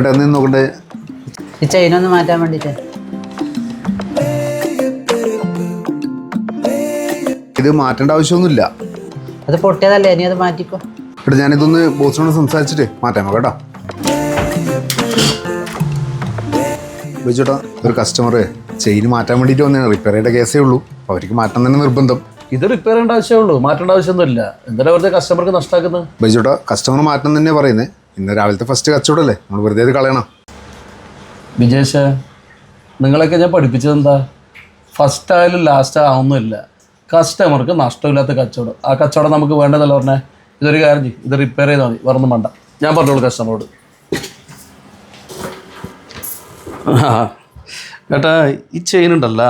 കേട്ടോ എന്ന് നോക്കട്ടെ ഈ ചെയിൻ ഒന്ന് മാറ്റാൻ വേണ്ടിട്ട്. ഇത് മാറ്റേണ്ട ആവശ്യമൊന്നുമില്ല. അത് പൊട്ടിയതല്ലേ ഇനി അത് മാറ്റിക്കോ. കേട്ടോ ഞാനിതൊന്ന് ബോസിനോട് സംസാരിച്ചിട്ട് മാറ്റാമോ കേട്ടോ. ബിജുട്ടാ ഒരു കസ്റ്റമർ ചെയിൻ മാറ്റാൻ വേണ്ടിട്ട് വന്നതാണ്. റിപ്പയർ ചെയ്ത കേസേ ഉള്ളൂ. അവർക്ക് മാറ്റാൻ തന്നെ നിർബന്ധം. ഇത് റിപ്പയർ ചെയ്യേണ്ട ആവശ്യമുള്ളൂ മാറ്റേണ്ട ആവശ്യമൊന്നുമില്ല. എന്തായാലും വെറുതെ കസ്റ്റമർക്ക് നഷ്ടമാക്കുന്നത് ബിജുട്ടാ കസ്റ്റമർ മാറ്റം തന്നെ പറയുന്നത് ഇന്ന് രാവിലത്തെ ഫസ്റ്റ് കച്ചവടമല്ലേ? നമ്മൾ വെറുതെ ഇത് കളയണം. വിജേഷ് നിങ്ങളൊക്കെ ഞാൻ പഠിപ്പിച്ചത് എന്താ ഫസ്റ്റ് ആയാലും ലാസ്റ്റ് ആവുന്നില്ല. കസ്റ്റമർക്ക് നഷ്ടമില്ലാത്ത കച്ചവടം. ആ കച്ചവടം നമുക്ക് വേണ്ടതല്ല പറഞ്ഞേ? ഇതൊരു കാര്യം ചെയ്യും. ഇത് റിപ്പയർ ചെയ്താൽ മതി. വേറൊന്നും വേണ്ട. ഞാൻ പറഞ്ഞോളൂ കസ്റ്റമറോട് ആ ഏട്ടാ ഈ ചെയിൻ ഉണ്ടല്ല.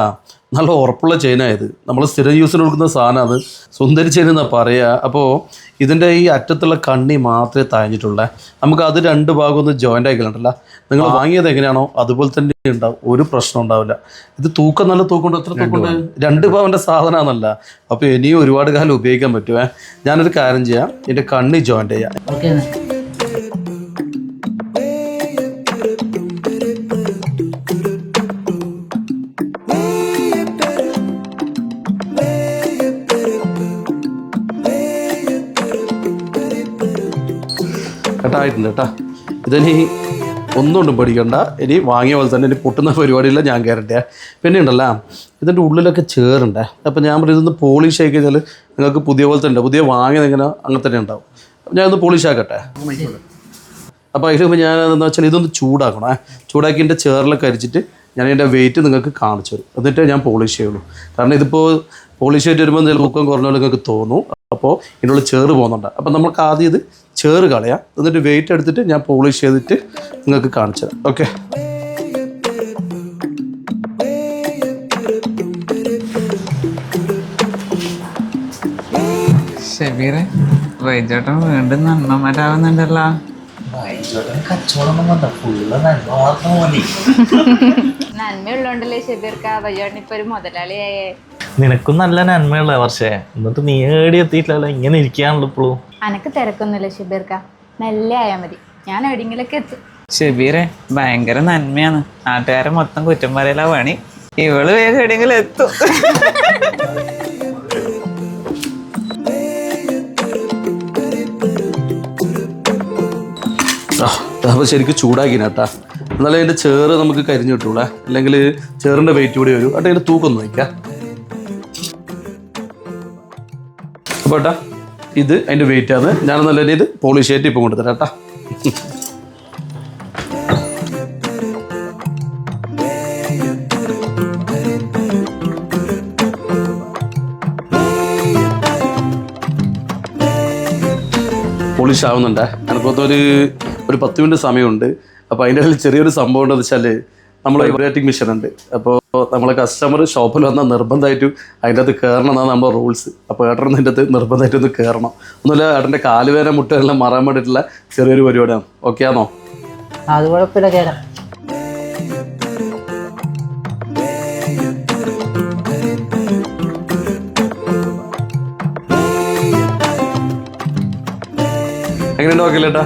നല്ല ഉറപ്പുള്ള ചെയിനായത് നമ്മൾ സ്ഥിരം യൂസിന് കൊടുക്കുന്ന സാധനം അത്. സുന്ദരി ചെയിൻ എന്നാണ് പറയുക അപ്പോൾ ഇതിന്റെ ഈ അറ്റത്തുള്ള കണ്ണി മാത്രമേ താഴ്ന്നിട്ടുള്ളേ. നമുക്ക് അത് രണ്ട് ഭാഗം ഒന്ന് ജോയിന്റ് ആക്കിയിട്ടുണ്ടല്ല നിങ്ങൾ വാങ്ങിയത് എങ്ങനെയാണോ അതുപോലെ തന്നെ ഉണ്ടാവും. ഒരു പ്രശ്നം ഉണ്ടാവില്ല. ഇത് തൂക്കം നല്ല തൂക്കമുണ്ട്. എത്ര തൂക്കമുണ്ട്? രണ്ട് പവന്റെ സാധനമാണല്ല അപ്പോൾ ഇനിയും ഒരുപാട് കാലം ഉപയോഗിക്കാൻ പറ്റുമേ ഞാനൊരു കാര്യം ചെയ്യാം. എന്റെ കണ്ണി ജോയിന്റ് ചെയ്യാം. ഓക്കെ കേട്ടാ. ഇതിനി ഒന്നുകൊണ്ടും പഠിക്കണ്ട ഇനി വാങ്ങിയ പോലെ തന്നെ ഇനി പൊട്ടുന്ന പരിപാടിയില്ല ഞാൻ കയറട്ടെ പിന്നെ ഉണ്ടല്ലോ ഇതിന്റെ ഉള്ളിലൊക്കെ ചേറുണ്ടേ. അപ്പോൾ ഞാൻ പറയും ഇതൊന്ന് പോളിഷ് ആയി കഴിഞ്ഞാൽ നിങ്ങൾക്ക് പുതിയ പോലത്തെ ഉണ്ട് പുതിയ വാങ്ങിയത് ഇങ്ങനെ അങ്ങനെ തന്നെ ഉണ്ടാവും. അപ്പം ഞാനൊന്ന് പോളിഷ് ആക്കട്ടെ? അപ്പോൾ അതിന് മുമ്പ് ഞാൻ എന്താ വെച്ചാൽ ഇതൊന്ന് ചൂടാക്കണം ചൂടാക്കി എന്റെ ചേറിലൊക്കെ അരിച്ചിട്ട് ഞാൻ എന്റെ വെയിറ്റ് നിങ്ങൾക്ക് കാണിച്ചു തരും. എന്നിട്ടേ ഞാൻ പോളിഷ് ചെയ്യുള്ളൂ. കാരണം ഇതിപ്പോൾ പോളിഷ് ചെയ്തിട്ട് വരുമ്പോൾ എന്തെങ്കിലും തൂക്കം കുറഞ്ഞ നിങ്ങൾക്ക് തോന്നും. അപ്പോൾ ഇതിനുള്ള ചേറ് പോകുന്നുണ്ട്. അപ്പോൾ നമുക്ക് ആദ്യം ഇത് ചേറ് കളയാം. എന്നിട്ട് വെയിറ്റ് എടുത്തിട്ട് ഞാൻ പോളിഷ് ചെയ്തിട്ട് നിങ്ങൾക്ക് കാണിച്ചു തരാം. ഓക്കെ ഷബീറെ വൈജേട്ടൻ വീണ്ടും നന്നമാരാവുന്നുണ്ടല്ലോ നന്മയുള്ളോണ്ടല്ലേ ഷബീർക്ക ഒരു മുതലാളിയായേ. നിനക്കും നല്ല നന്മയുള്ള പക്ഷേ എന്നിട്ട് നീ ഏടി എത്തിയിട്ടില്ലല്ലോ ഇങ്ങനെ ഇരിക്കാണല്ലോ ഇപ്പോഴും അനക്ക് തിരക്കൊന്നുമില്ല ഷിബീർക്ക. മെല്ലെ ആയാ മതി. ഞാൻ എവിടെയെങ്കിലൊക്കെ എത്തും. ഷബീറെ ഭയങ്കര നന്മയാണ്. നാട്ടുകാരെ മൊത്തം കുറ്റം പറയലാ പണി. ഇവൾ വേഗം എവിടെയെങ്കിലും എത്തും. അപ്പോൾ ശരിക്കും ചൂടാക്കിന കേട്ടാ. എന്നാലേ അതിന്റെ ചേറ് നമുക്ക് കരിഞ്ഞു കിട്ടൂളേ അല്ലെങ്കിൽ ചേറിന്റെ വെയിറ്റ് കൂടി വരും. അട്ടെ അതിന്റെ തൂക്കം ഒന്ന് അപ്പോൾ ഏട്ടാ ഇത് അതിന്റെ വെയിറ്റ് ആണ്. ഞാൻ നല്ല ഇത് പോളിഷ് ഇപ്പം കൊണ്ടുതരാം പോളിഷ് ആവുന്നുണ്ട്. എനിക്കൊത്തൊരു ഒരു പത്ത് മിനിറ്റ് സമയമുണ്ട്. അപ്പോൾ അതിന്റെ ചെറിയൊരു സംഭവം ഉണ്ടെന്ന് വെച്ചാൽ നമ്മൾ വൈബ്രേറ്റിംഗ് മെഷീൻ ഉണ്ട്. അപ്പോൾ നമ്മളെ കസ്റ്റമർ ഷോപ്പിൽ വന്നാൽ നിർബന്ധമായിട്ടും അതിന്റെ അകത്ത് കയറണം എന്നാണ് നമ്മുടെ റൂൾസ് അപ്പോൾ ഏട്ടൻ അതിന്റെ അകത്ത് നിർബന്ധമായിട്ടും ഒന്ന് കയറണം ഒന്നുമില്ല ഏട്ടന്റെ കാലുവേന മുട്ടയെല്ലാം മാറാൻ വേണ്ടിയിട്ടുള്ള ചെറിയൊരു പരിപാടിയാണ്. ഓക്കെ ആണോ? അത് കുഴപ്പമില്ല ചേട്ടാ. എങ്ങനെയുണ്ട് നോക്കില്ലേട്ടാ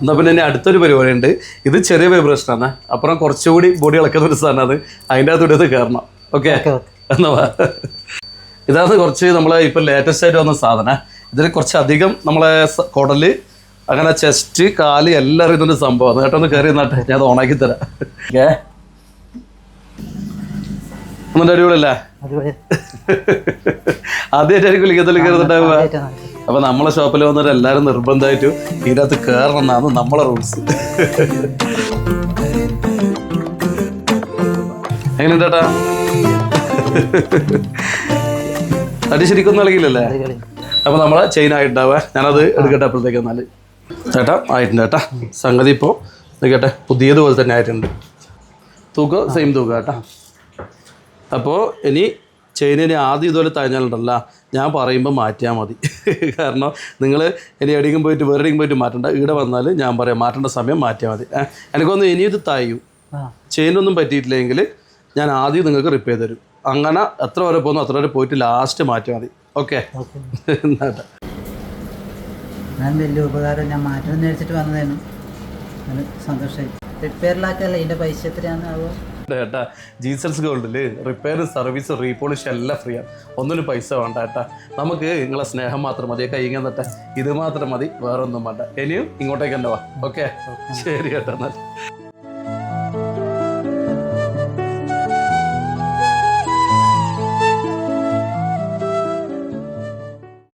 എന്നാൽ പിന്നെ ഇനി അടുത്തൊരു പരിപാടി ഉണ്ട് ഇത് ചെറിയ വൈബ്രേഷനാണ് അപ്പുറം കുറച്ചുകൂടി ബോഡി ഇളക്കുന്ന ഒരു സാധനമാണ്. അതിന്റെ അകത്ത് ഇത് കയറണം. ഓക്കെ? എന്നാ ഇതാണ് കുറച്ച് നമ്മളെ ഇപ്പം ലേറ്റസ്റ്റ് ആയിട്ട് വന്ന സാധനം. ഇതിന് കുറച്ചധികം നമ്മളെ കുടൽ അങ്ങനെ ചെസ്റ്റ് കാൽ എല്ലാം ഇതിന്റെ സംഭവം കേട്ടോ ഒന്ന് കയറി നിന്നാട്ടെ. ഞാൻ അത് ഓണാക്കി തരാം. ഏ ഒന്നും അടിപൊളിയല്ലേ? അടിപൊളി. ആദ്യമായിട്ടായിരിക്കും ലിഖിതത്തിൽ കയറുന്നുണ്ടാവുക. അപ്പൊ നമ്മളെ ഷോപ്പിൽ വന്നിട്ട് എല്ലാവരും നിർബന്ധമായിട്ടും ഇതിനകത്ത് കയറണം എന്നാണ് നമ്മളെ റൂൾസ് എങ്ങനെയുണ്ട് ചേട്ടാ അടി ശരിക്കും നൽകിയില്ലല്ലേ അപ്പൊ നമ്മളെ ചെയിൻ ആയിട്ടുണ്ടാവുക. ഞാനത് എടുക്കട്ടെ അപ്പോഴത്തേക്ക് എന്നാൽ. ചേട്ടാ ആയിട്ടുണ്ട് ചേട്ടാ സംഗതി ഇപ്പോൾ നിൽക്കട്ടെ പുതിയതുപോലെ തന്നെ ആയിട്ടുണ്ട്. തൂക്കം സെയിം തൂക്കം കേട്ടാ. അപ്പോൾ ഇനി ചെയിനിന് ആദ്യം ഇതുപോലെ തഴഞ്ഞാലുണ്ടല്ല. ഞാൻ പറയുമ്പോൾ മാറ്റിയാൽ മതി. കാരണം നിങ്ങൾ ഇനി എവിടെയെങ്കിലും പോയിട്ട് വേറെ എവിടെയെങ്കിലും പോയിട്ട് മാറ്റണ്ട. ഇവിടെ വന്നാൽ ഞാൻ പറയാം മാറ്റേണ്ട സമയം മാറ്റിയാൽ മതി. എനിക്കൊന്ന് ഇനി ഇത് തായും ചെയിനൊന്നും പറ്റിയിട്ടില്ലെങ്കിൽ ഞാൻ ആദ്യം നിങ്ങൾക്ക് റിപ്പയർ തരും. അങ്ങനെ എത്ര വരെ പോകുന്നു അത്ര വരെ പോയിട്ട് ലാസ്റ്റ് മാറ്റിയാൽ മതി. ഓക്കെ? എന്നാട്ടെ. ഞാൻ വലിയ ഉപകാരം ഞാൻ മാറ്റണം എന്ന് വെച്ചിട്ട് വന്നതായിരുന്നു സന്തോഷമായി റിപ്പയറിലാക്കല്ലേ ഇതിന്റെ പൈസ എത്രയാണെന്നാവോ ഏട്ടാ. ജീസസ് ഗോൾഡിൽ റിപ്പയർ സർവീസ് റീപോളിഷ് എല്ലാം ഫ്രീ ആണ്. ഒന്നിനും പൈസ വേണ്ട ഏട്ടാ. നമുക്ക് നിങ്ങളെ സ്നേഹം മാത്രം മതി കൈ തട്ടെ. ഇത് മാത്രം മതി വേറൊന്നും വേണ്ട. ഇനിയും ഇങ്ങോട്ടേക്ക് തന്നെ വാ. ഓക്കെ ശരി ഏട്ടാ എന്നാൽ